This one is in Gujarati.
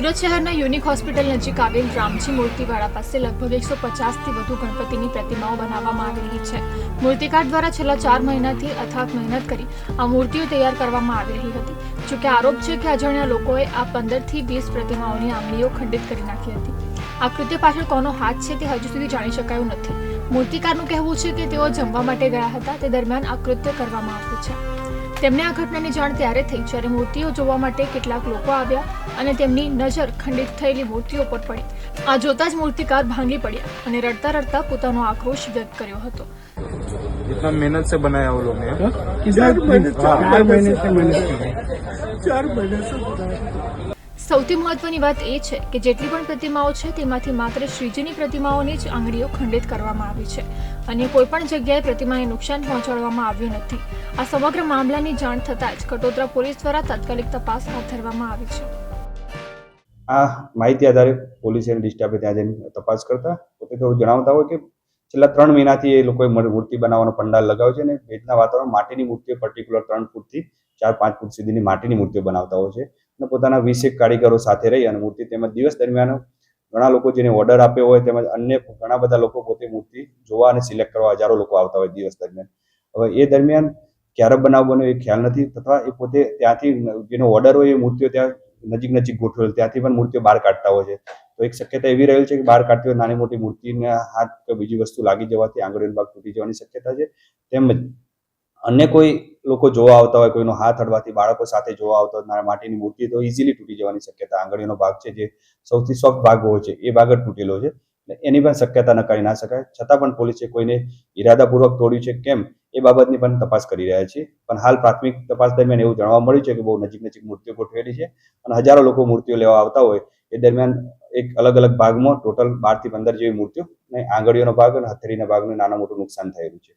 સુરત શહેરના યુનિક હોસ્પિટલ નજીક આવેલ રામજી મૂર્તિવાળા પાસે લગભગ એકસો પચાસથી વધુ ગણપતિની પ્રતિમાઓ બનાવવામાં આવી રહી છે. મૂર્તિકાર દ્વારા છેલ્લા ચાર મહિનાથી અથાગ મહેનત કરી આ મૂર્તિઓ તૈયાર કરવામાં આવી રહી હતી. જોકે આરોપ છે કે અજાણ્યા લોકોએ આ પંદરથી વીસ પ્રતિમાઓની આંગળીઓ ખંડિત કરી નાખી હતી. આ કૃત્ય પાછળ કોનો હાથ છે તે હજુ સુધી જાણી શકાયું નથી. મૂર્તિકારનું કહેવું છે કે તેઓ જમવા માટે ગયા હતા. તે દરમિયાન આ કૃત્ય કરવામાં આવ્યું છે. તેમને આ ઘટનાની જાણ ત્યારે થઈ જ્યારે મૂર્તિઓ જોવા માટે કેટલાક લોકો આવ્યા અને તેમની નજર ખંડિત થયેલી મૂર્તિઓ પર પડી આ જોતા જ મૂર્તિકાર ભાંગી પડ્યા અને રડતા રડતા પોતાનો આક્રોશ વ્યક્ત કર્યો હતો इतना मेहनत से बनाया वो लोग ने चार महीने चार महीने से मेहनत की है चार महीने से बनाया સૌથી મહત્વની વાત એ છે કે જેટલી પણ પ્રતિમાઓ છે, તેમાંથી માત્ર શ્રીજીની પ્રતિમાઓની જ આંગળીઓ ખંડિત કરવામાં આવી છે અને કોઈ પણ જગ્યાએ પ્રતિમાને નુકસાન પહોંચાડવામાં આવ્યું નથી. આ સમગ્ર મામલાની જાણ થતાં જ કટોદરા પોલીસ દ્વારા તાત્કાલિક તપાસ હાથ ધરવામાં આવી છે. આ માહિતી આધારે પોલીસ અને ત્યાં જઈને તપાસ કરતા પોતે થોડું જણાવતા હોય કે છેલ્લા ત્રણ મહિનાથી એ લોકોએ મર- મૂર્તિ બનાવવાનો પંડાલ લગાવ્યો છે અને ભેજના વાતાવરણ માટીની મૂર્તિઓ પર્ટિક્યુલર ત્રણ ફૂટથી ચાર પાંચ ફૂટ સુધીની માટીની મૂર્તિઓ બનાવતા હોય છે. અને પોતાના વીસેક કારીગરો સાથે રહી અને મૂર્તિ તેમજ દિવસ દરમિયાન ઘણા લોકો જેને ઓર્ડર આપ્યો હોય તેમજ અન્ય ઘણા બધા લોકો પોતે મૂર્તિ જોવા અને સિલેક્ટ કરવા હજારો લોકો આવતા હોય દિવસ દરમિયાન. હવે એ દરમિયાન ક્યારે બનાવ એ ખ્યાલ નથી તથા એ પોતે ત્યાંથી જેનો ઓર્ડર હોય એ મૂર્તિઓ ત્યાં નજીક નજીક ગોઠવેલ ત્યાંથી પણ મૂર્તિઓ બહાર કાઢતા હોય છે. તો એક શક્યતા એવી રહેલ છે કે બહાર કાઢતી હોય નાની મોટી મૂર્તિને હાથ કે બીજી વસ્તુ લાગી જવાથી આંગળીનો ભાગ તૂટી જવાની શક્યતા છે. તેમજ અન્ય કોઈ લોકો જોવા આવતા હોય, કોઈનો હાથ અડવાથી બાળકો સાથે જોવા આવતા હોય માટીની મૂર્તિ તો ઇઝીલી તૂટી જવાની શક્યતા, આંગળીનો ભાગ છે જે સૌથી સોફ્ટ ભાગ હોય છે એ ભાગ જ તૂટેલો છે. એની પણ શક્યતા નકારી ના શકાય. છતાં પણ પોલીસે કોઈને ઈરાદાપૂર્વક તોડ્યું છે કેમ, એ બાબતની પણ તપાસ કરી રહ્યા છે. પણ હાલ પ્રાથમિક તપાસ દરમિયાન એવું જાણવા મળ્યું છે કે બહુ નજીક નજીક મૂર્તિઓ ગોઠવેલી છે અને હજારો લોકો મૂર્તિઓ લેવા આવતા હોય, એ દરમિયાન એક અલગ અલગ ભાગમાં ટોટલ બારથી પંદર જેવી મૂર્તિઓ અને આંગળીઓનો ભાગ અને હથેળીના ભાગનું નાના મોટું નુકસાન થયેલું છે.